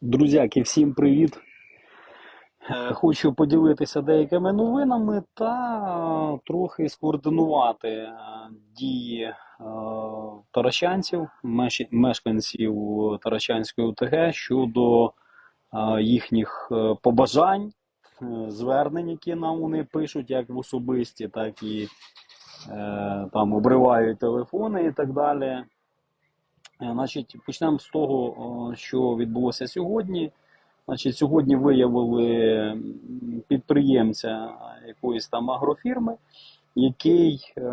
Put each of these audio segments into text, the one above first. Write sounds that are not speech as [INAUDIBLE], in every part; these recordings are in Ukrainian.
Друзяки, всім привіт! Е, Хочу поділитися деякими новинами та трохи скоординувати е, дії е, таращанців, мешканців Таращанської ОТГ щодо їхніх побажань, звернень, які нам вони пишуть, як в особисті, так і там обривають телефони і так далі. Е, Значить, почнемо з того, е, що відбулося сьогодні. Значить, сьогодні виявили підприємця якоїсь там агрофірми, який е,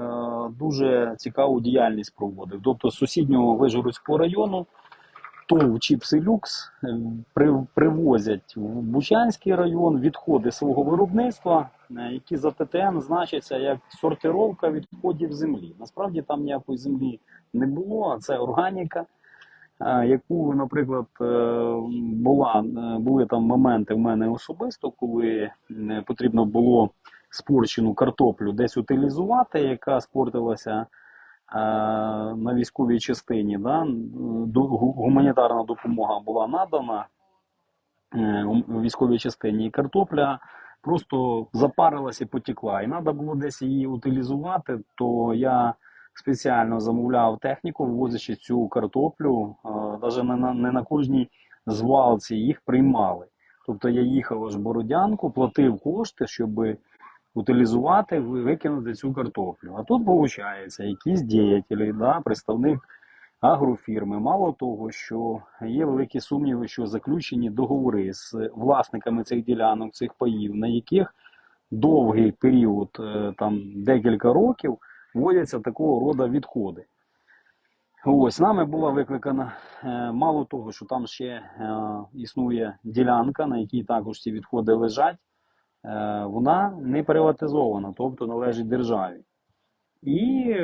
дуже цікаву діяльність проводив. Тобто з сусіднього Вижгородського району ТОВ Чіпси Люкс е, привозять в Бучанський район відходи свого виробництва, е, які за ТТН значаться як сортировка відходів землі. Насправді там ніякої землі не було, а це органіка. е, Яку, наприклад, була були там моменти в мене особисто, коли потрібно було спорчену картоплю десь утилізувати, яка спортилася на військовій частині. Да? Гуманітарна допомога була надана е, гум- військовій частині, і картопля просто запарилась і потекла. І треба було десь її утилізувати, то я спеціально замовляв техніку, вивозячи цю картоплю. Навіть не на, не на кожній звалці їх приймали. Тобто я їхав аж Бородянку, платив кошти, щоб утилізувати, викинути цю картоплю. А тут виходить, якісь діятелі, да, представник агрофірми. Мало того, що є великі сумніви, що заключені договори з власниками цих ділянок, цих паїв, на яких довгий період, е, там декілька років, вводяться такого роду відходи. Ось нами була викликана е, мало того, що там ще е, існує ділянка, на якій також ці відходи лежать. Е, Вона не приватизована, тобто належить державі. І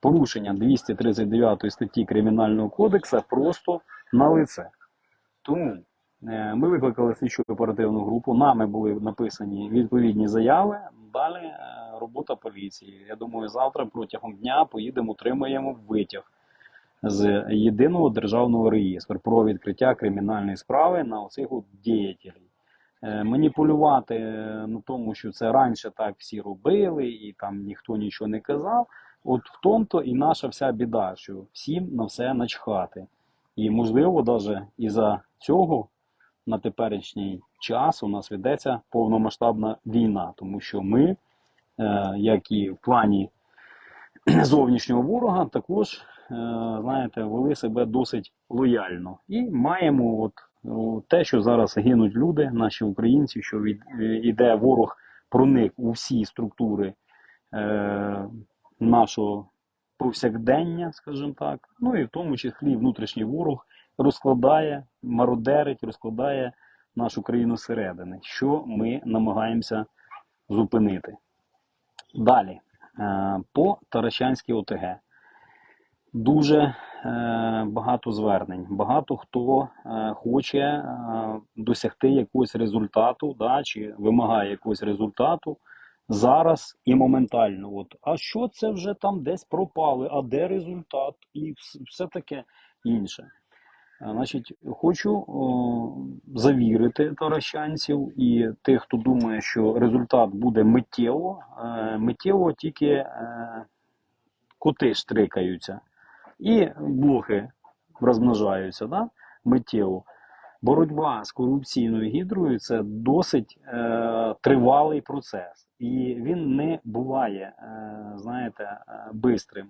порушення 239 статті Кримінального кодексу просто на лице. Тому е, ми викликали слідчу оперативну групу, нами були написані відповідні заяви. Далі е, робота поліції. Я думаю, завтра протягом дня поїдемо, отримаємо витяг з єдиного державного реєстру про відкриття кримінальної справи на оцих діятелів. Е, Маніпулювати е, на тому, що це раніше так всі робили, і там ніхто нічого не казав. От в тому то і наша вся біда, що всім на все начхати. І можливо, навіть із-за цього на теперішній час у нас ведеться повномасштабна війна, тому що ми, е, як і в плані [CLEARS THROAT] зовнішнього ворога, також знаєте, вели себе досить лояльно. І маємо от те, що зараз гинуть люди, наші українці, що від, е, іде ворог проник у всі структури е, нашого повсякдення, скажімо так. Ну і в тому числі внутрішній ворог розкладає, мародерить, розкладає нашу країну зсередини, що ми намагаємося зупинити. Далі, е, по Таращанській ОТГ. Дуже е, багато звернень. Багато хто е, хоче е, досягти якогось результату, да, чи вимагає якогось результату зараз і моментально. От, а що це вже там десь пропали? А де результат? І все таке інше. Значить, хочу о, завірити таращанців і тих, хто думає, що результат буде миттєво. Е, миттєво тільки е, коти штрикаються і блохи розмножаються да? миттєво. Боротьба з корупційною гідрою це досить е, тривалий процес, і він не буває, е, знаєте, е, бистрим,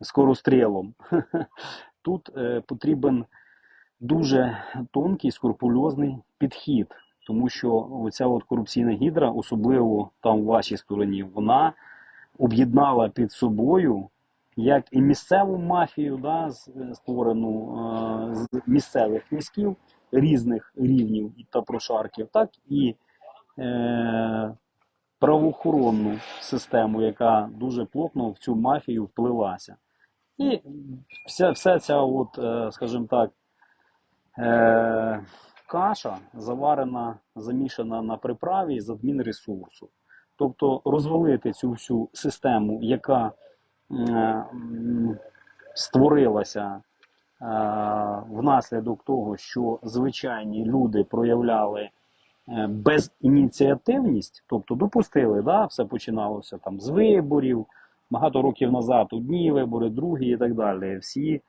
скорострілом. [LAUGHS] Тут е, потрібен дуже тонкий, скрупульозний підхід, тому що оця от корупційна гідра, особливо там в вашій стороні, вона об'єднала під собою як і місцеву мафію, да, створену е, з місцевих князьків різних рівнів та прошарків, так і е, правоохоронну систему, яка дуже плотно в цю мафію впливася. І вся, вся ця, от, е, скажімо так, е, каша заварена, замішана на приправі з адмінресурсу. Тобто розвалити цю всю систему, яка е, створилася внаслідок того, що звичайні люди проявляли е, безініціативність, тобто допустили, да, все починалося там з виборів, багато років назад одні вибори, другі і так далі. Всі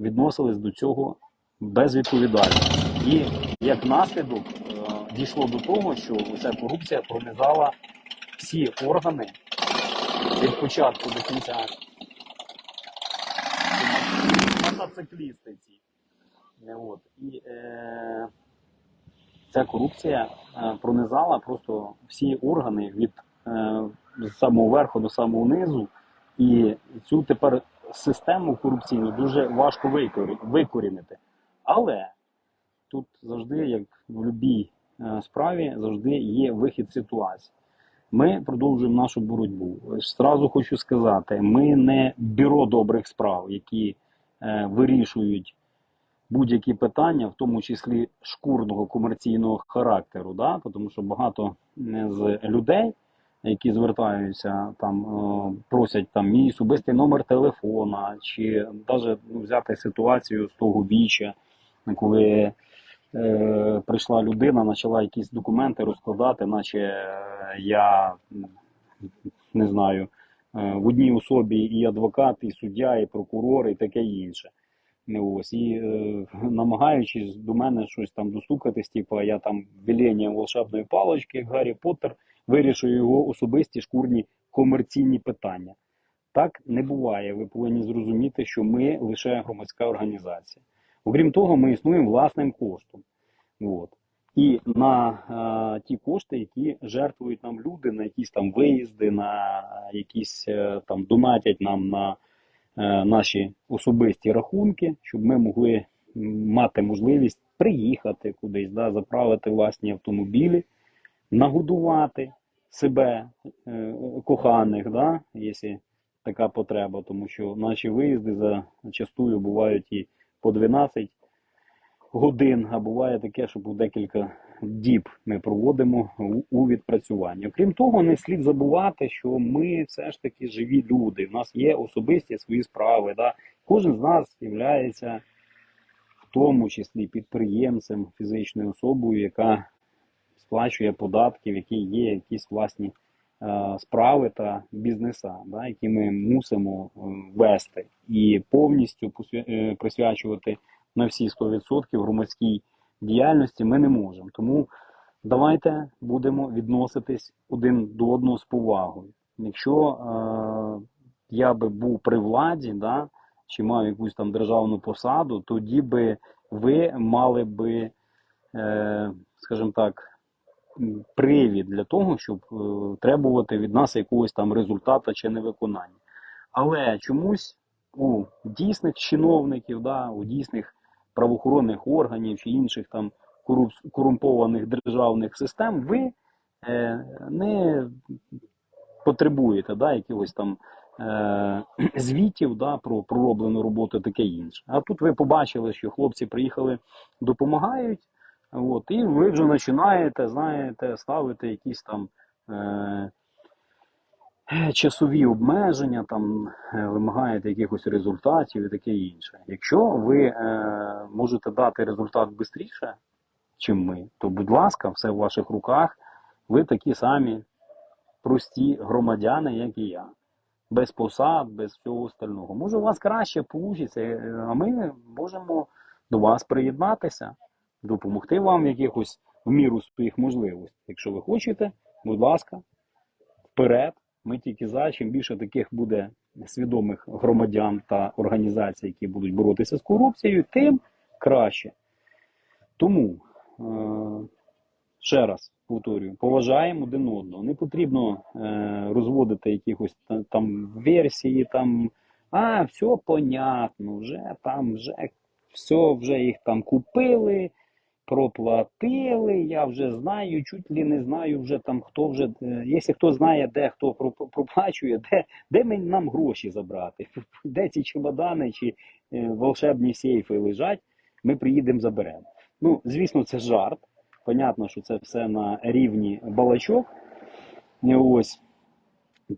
відносились до цього безвідповідально. І як наслідок е, дійшло до того, що ця корупція пронизала всі органи від початку до кінця. Мотоциклісти ці. Е, От. І е, ця корупція е, пронизала просто всі органи від е, самого верху до самого низу. І цю тепер систему корупційну дуже важко викорі- викорінити. Але тут завжди, як в будь-якій е, справі, завжди є вихід ситуації. Ми продовжуємо нашу боротьбу. Зразу хочу сказати, ми не бюро добрих справ, які е, вирішують будь-які питання, в тому числі шкурного комерційного характеру. Да? Тому що багато з людей, які звертаються, там е, просять там мій особистий номер телефона, чи навіть ну, взяти ситуацію з того віча, коли е, прийшла людина, почала якісь документи розкладати, наче е, я не знаю, е, в одній особі і адвокат, і суддя, і прокурор, і таке інше. Не ось і е, намагаючись до мене щось там достукатись, типу я там велінням волшебної палочки, Гаррі Поттер, вирішую його особисті шкурні комерційні питання. Так не буває. Ви повинні зрозуміти, що ми лише громадська організація. Окрім того, ми існуємо власним коштом. От. І на е, ті кошти, які жертвують нам люди, на якісь там виїзди, на якісь е, там донатять нам на е, наші особисті рахунки, щоб ми могли мати можливість приїхати кудись, да, заправити власні автомобілі, нагодувати себе, е, коханих, да, якщо така потреба, тому що наші виїзди зачастую бувають і по 12 годин, а буває таке, що по декілька діб ми проводимо у, відпрацюванні. Окрім того, не слід забувати, що ми все ж таки живі люди. У нас є особисті свої справи. Да? Кожен з нас є в тому числі підприємцем, фізичною особою, яка сплачує податки, в якій є якісь власні справи та бізнеса, да, які ми мусимо е, вести і повністю е, присвячувати на всі 100% громадській діяльності ми не можемо. Тому давайте будемо відноситись один до одного з повагою. Якщо е, я би був при владі, да, чи мав якусь там державну посаду, тоді би ви мали би, е, скажімо так, привід для того, щоб е, требувати від нас якогось там результату чи невиконання. Але чомусь у дійсних чиновників, да, у дійсних правоохоронних органів чи інших там корумпованих державних систем, ви е, не потребуєте да, якихось там е, [CLEARS THROAT] звітів да, про пророблену роботу таке інше. А тут ви побачили, що хлопці приїхали, допомагають, от, і ви вже починаєте, знаєте, ставити якісь там. Е, часові обмеження, там е, вимагаєте якихось результатів і таке інше. Якщо ви е, можете дати результат швидше, чим ми, то будь ласка, все в ваших руках. Ви такі самі прості громадяни, як і я. Без посад, без всього остального. Може, у вас краще вийде, а ми можемо до вас приєднатися, допомогти вам в якихось в міру своїх можливостей. Якщо ви хочете, будь ласка, вперед. Ми тільки за. Чим більше таких буде свідомих громадян та організацій, які будуть боротися з корупцією, тим краще. Тому, е, ще раз повторюю, поважаємо один одного. Не потрібно е, розводити якихось там версії, там, а, все понятно, вже там, вже все, вже їх там купили, проплатили, я вже знаю, чуть ли не знаю вже там, хто вже, е, якщо хто знає, де хто проплачує, де, де нам гроші забрати, [LAUGHS] де ці чемодани чи е, волшебні сейфи лежать, ми приїдемо заберемо. Ну, звісно, це жарт. Понятно, що це все на рівні балачок. Ось.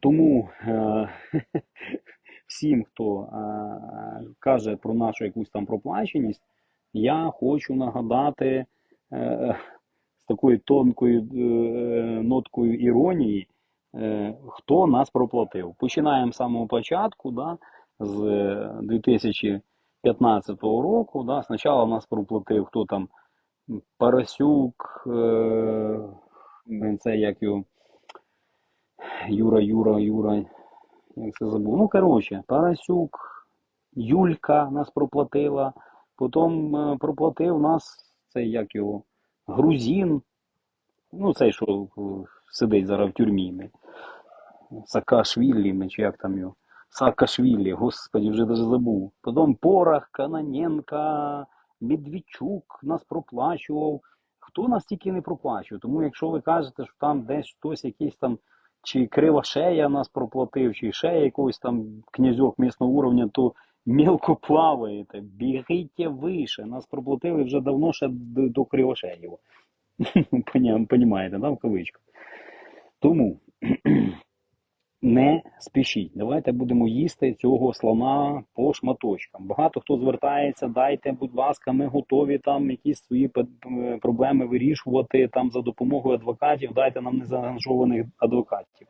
Тому е, [LAUGHS] всім, хто е, каже про нашу якусь там проплаченість, я хочу нагадати е, з такою тонкою е, ноткою іронії, е, хто нас проплатив. Починаємо з самого початку, да, з е, 2015 року. Да, спочатку нас проплатив хто там Парасюк, це як його. Юра, Юра, Юра, як це забув. Ну, коротше, Парасюк, Юлька нас проплатила, потім е, проплатив нас цей як його, Грузин, ну цей, що е, сидить зараз в тюрмі. Саакашвілі, чи як там його. Саакашвілі, господи, вже даже забув. Потім Порох, Каноненка, Медведчук нас проплачував. Хто нас тільки не проплачував? Тому якщо ви кажете, що там десь хтось якийсь там чи Кривошея нас проплатив, чи ще якийсь там князьок місного уровня, то мілко плаваєте, бігайте вище. Нас проплатили вже давно ще до, до Кривошеєва. [LAUGHS] Понімаєте, да, в кавичках. Тому [CLEARS THROAT] не спішіть. Давайте будемо їсти цього слона по шматочкам. Багато хто звертається, дайте, будь ласка, ми готові там якісь свої проблеми вирішувати там за допомогою адвокатів. Дайте нам незаангажованих адвокатів.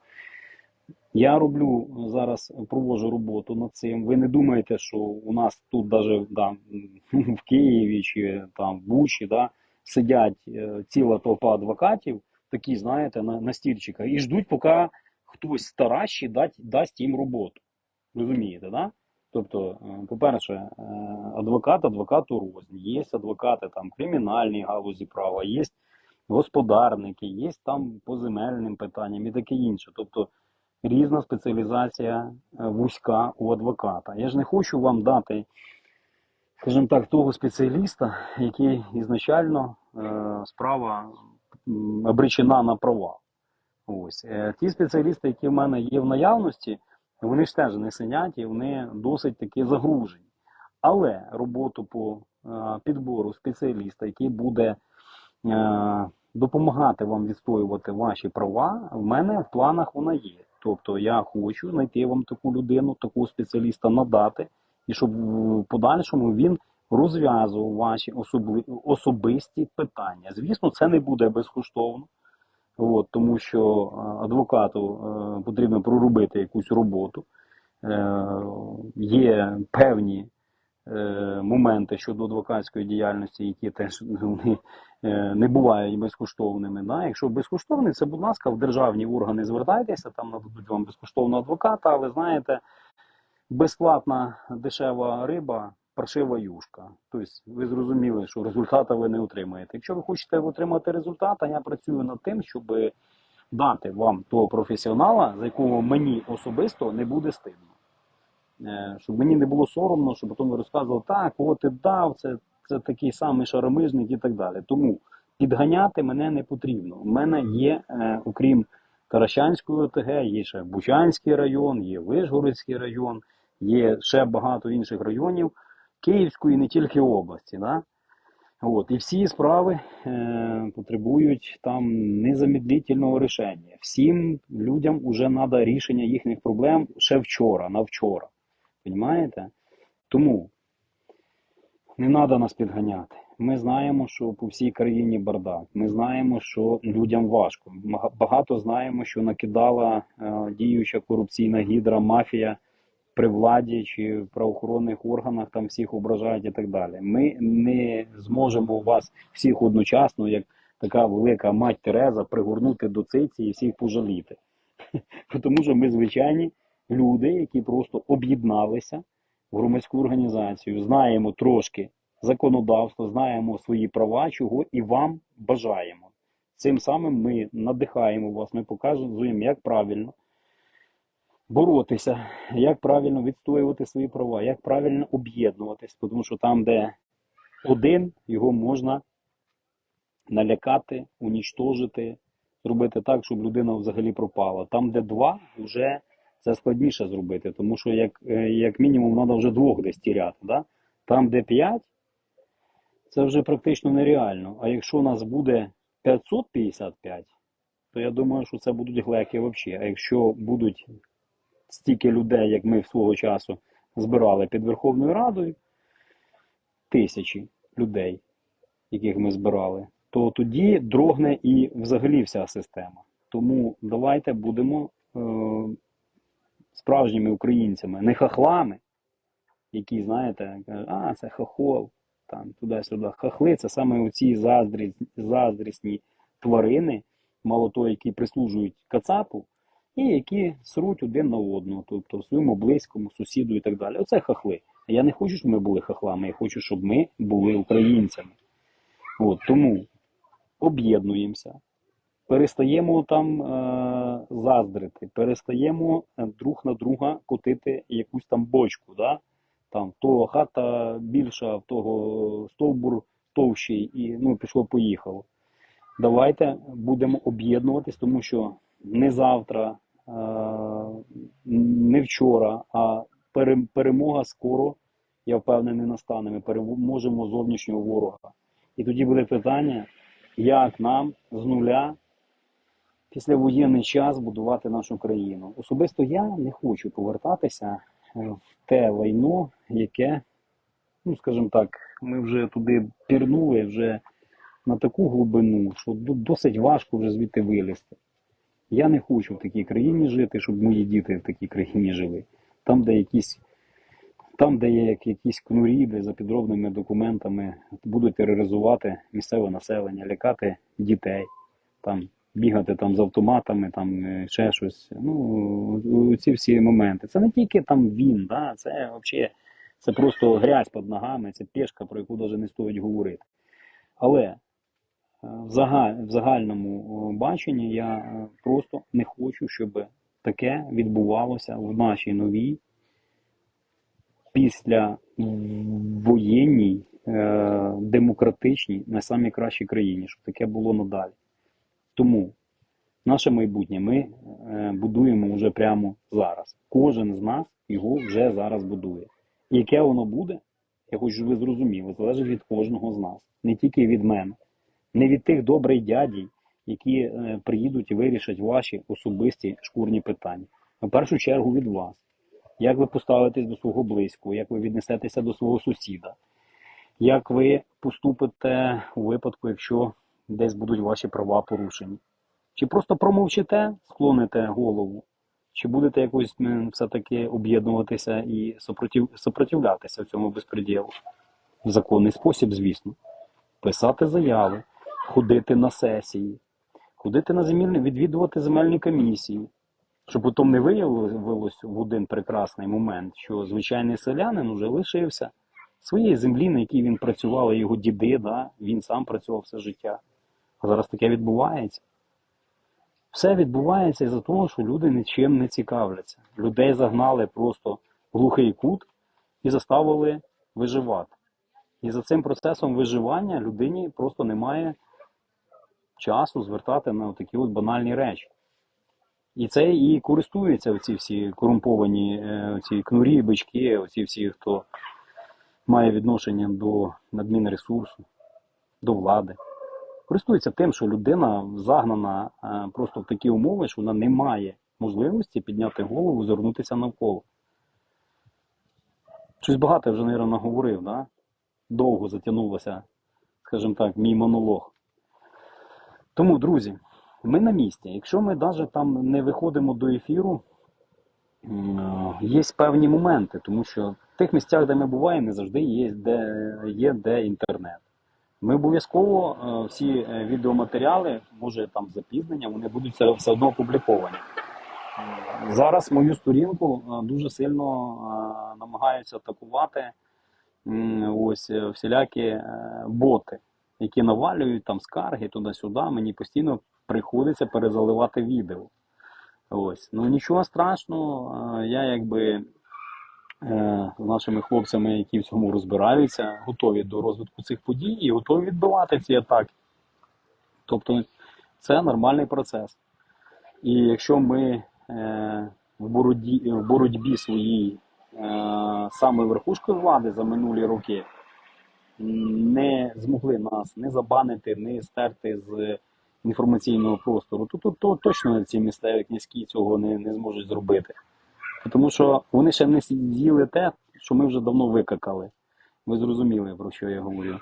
Я роблю зараз, проводжу роботу над цим. Ви не думаєте, що у нас тут даже да, [LAUGHS] в Києві чи там в Бучі да, сидять е, ціла толпа адвокатів, такі, знаєте, на, на стільчиках, і ждуть, поки хтось старащий дасть, дасть їм роботу. Розумієте, да? Тобто, е, по-перше, е, адвокат адвокату рознь. Є адвокати там кримінальній галузі права, є господарники, є там по земельним питанням і таке інше. Тобто різна спеціалізація е, вузька у адвоката. Я ж не хочу вам дати, скажімо так, того спеціаліста, який ізначально е, справа обречена на провал. Ось Е, ті спеціалісти, які в мене є в наявності, вони ж теж не сидять і вони досить таки загружені. Але роботу по підбору спеціаліста, який буде допомагати вам відстоювати ваші права, в мене в планах вона є. Тобто я хочу знайти вам таку людину, такого спеціаліста надати, і щоб в подальшому він розв'язував ваші особли, особисті питання. Звісно, це не буде безкоштовно. От, тому що е, адвокату е, потрібно проробити якусь роботу. Е, є певні е, моменти щодо адвокатської діяльності, які теж вони е, не бувають безкоштовними. Да? Якщо безкоштовний, це, будь ласка, в державні органи звертайтеся, там нададуть вам безкоштовного адвоката, але знаєте, безплатна дешева риба, паршива юшка. Тобто ви зрозуміли, що результата ви не отримаєте. Якщо ви хочете отримати результат, я працюю над тим, щоб дати вам того професіонала, за якого мені особисто не буде стидно. Е, Щоб мені не було соромно, щоб потім ви розказували, так, кого ти дав, це, це такий самий шаромижник і так далі. Тому підганяти мене не потрібно. У мене є, е, окрім Таращанської ОТГ, є ще Бучанський район, є Вишгородський район, є ще багато інших районів Київської, не тільки області. Да? От, і всі справи е, потребують там незамедлительного рішення. Всім людям вже треба рішення їхніх проблем ще вчора, на вчора. Понімаєте? Тому не треба нас підганяти. Ми знаємо, що по всій країні бардак. Ми знаємо, що людям важко. Багато знаємо, що накидала е, діюча корупційна гідра, мафія при владі чи в правоохоронних органах там всіх ображають і так далі. Ми не зможемо вас всіх одночасно, як така велика мать Тереза, пригорнути до циці і всіх пожаліти. [LAUGHS] Тому що ми звичайні люди, які просто об'єдналися в громадську організацію, знаємо трошки законодавство, знаємо свої права, чого і вам бажаємо. Цим самим ми надихаємо вас, ми показуємо, як правильно боротися, як правильно відстоювати свої права, як правильно об'єднуватись, тому що там, де один, його можна налякати, унічтожити, зробити так, щоб людина взагалі пропала. Там, де два, вже це складніше зробити, тому що як, е, як мінімум треба вже двох десь тіряти. Да? Там, де п'ять, це вже практично нереально. А якщо нас буде 555, то я думаю, що це будуть глеки взагалі. А якщо будуть стільки людей, як ми свого часу збирали під Верховною Радою, тисячі людей, яких ми збирали, то тоді дрогне і взагалі вся система. Тому давайте будемо е, справжніми українцями, не хахлами, які, знаєте, кажуть, а, це хохол, там, туди-сюди. Хахли це саме оці заздрі, заздрісні тварини, мало того, які прислужують кацапу, і які сруть один на одного, тобто своєму близькому, сусіду і так далі. Оце хахли. Я не хочу, щоб ми були хахлами, я хочу, щоб ми були українцями. От, тому об'єднуємося, перестаємо там е, заздрити, перестаємо е, друг на друга котити якусь там бочку. Да? Там того хата більша, в того стовбур товщий, і ну, пішло поїхало. Давайте будемо об'єднуватись, тому що не завтра, е, не вчора, а пере- перемога скоро, я впевнений, настане. Ми переможемо зовнішнього ворога. І тоді буде питання, як нам з нуля після воєнний час будувати нашу країну. Особисто я не хочу повертатися е, в те лайно, яке, ну скажімо так, ми вже туди пірнули вже на таку глибину, що досить важко вже звідти вилізти. Я не хочу в такій країні жити, щоб мої діти в такій країні жили. Там, де якісь, там, де є якісь кнурі, де за підробними документами будуть тероризувати місцеве населення, лякати дітей, там, бігати там з автоматами, там е, ще щось. Ну, ці всі моменти. Це не тільки там він, да, це взагалі це просто грязь під ногами, це пішка, про яку навіть не стоїть говорити. Але е, в, загаль, в загальному баченні я е, просто не хочу, щоб таке відбувалося в нашій новій після воєнній, е, демократичній, найкращій країні, щоб таке було надалі. Тому наше майбутнє ми е, будуємо вже прямо зараз. Кожен з нас його вже зараз будує. Яке воно буде, я хочу, щоб ви зрозуміли, залежить від кожного з нас, не тільки від мене, не від тих добрих дядій, які е, приїдуть і вирішать ваші особисті шкурні питання. В першу чергу від вас. Як ви поставитесь до свого близького, як ви віднесетеся до свого сусіда, як ви поступите у випадку, якщо десь будуть ваші права порушені. Чи просто промовчите, склоните голову, чи будете якось все-таки об'єднуватися і супротив, супротивлятися в цьому безпреділу? В законний спосіб, звісно. Писати заяви, ходити на сесії, ходити на земельні, відвідувати земельні комісії, щоб потім не виявилось в один прекрасний момент, що звичайний селянин вже лишився своєї землі, на якій він працював, його діди, да, він сам працював все життя. А зараз таке відбувається. Все відбувається із-за того, що люди нічим не цікавляться. Людей загнали просто в глухий кут і заставили виживати. І за цим процесом виживання людині просто немає часу звертати на такі от банальні речі. І це і користуються оці всі корумповані е, оці кнурі, бички, оці всі, хто має відношення до надмінресурсу, до влади. Користуються тим, що людина загнана е, просто в такі умови, що вона не має можливості підняти голову, звернутися навколо. Щось багато вже, мабуть, наговорив, да? довго затягнулося, скажімо так, мій монолог. Тому, друзі, ми на місці. Якщо ми навіть там не виходимо до ефіру, е, є певні моменти, тому що в тих місцях, де ми буваємо, не завжди є де, є де інтернет. Ми обов'язково е, всі е, відеоматеріали, може там з запізненням, вони будуть все, одно опубліковані. Е, Зараз мою сторінку дуже сильно намагаються атакувати ось всілякі боти, які навалюють там скарги туди-сюди. Мені постійно приходиться перезаливати відео. Ось. Ну нічого страшного, я якби з нашими хлопцями, які в цьому розбираються, готові до розвитку цих подій і готові відбивати ці атаки. Тобто це нормальний процес. І якщо ми е, в, бороді, в боротьбі своїй е, саме верхушкою влади за минулі роки не змогли нас не забанити, не стерти з інформаційного простору, то, то, то точно ці місцеві князькі цього не, не зможуть зробити. Тому що вони ще не з'їли те, що ми вже давно викакали. Ви зрозуміли, про що я говорю.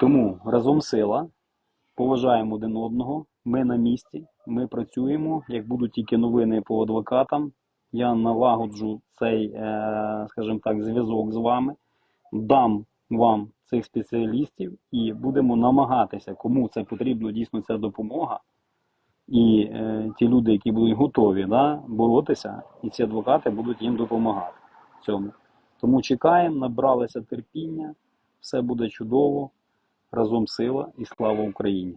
Тому разом сила, поважаємо один одного, ми на місці, ми працюємо. Як будуть тільки новини по адвокатам, я налагоджу цей, е, скажімо так, зв'язок з вами, дам вам цих спеціалістів і будемо намагатися, кому це потрібно, дійсно ця допомога. І е, ті люди, які будуть готові да, боротися, і ці адвокати будуть їм допомагати в цьому. Тому чекаємо, набралися терпіння, все буде чудово, разом сила і слава Україні!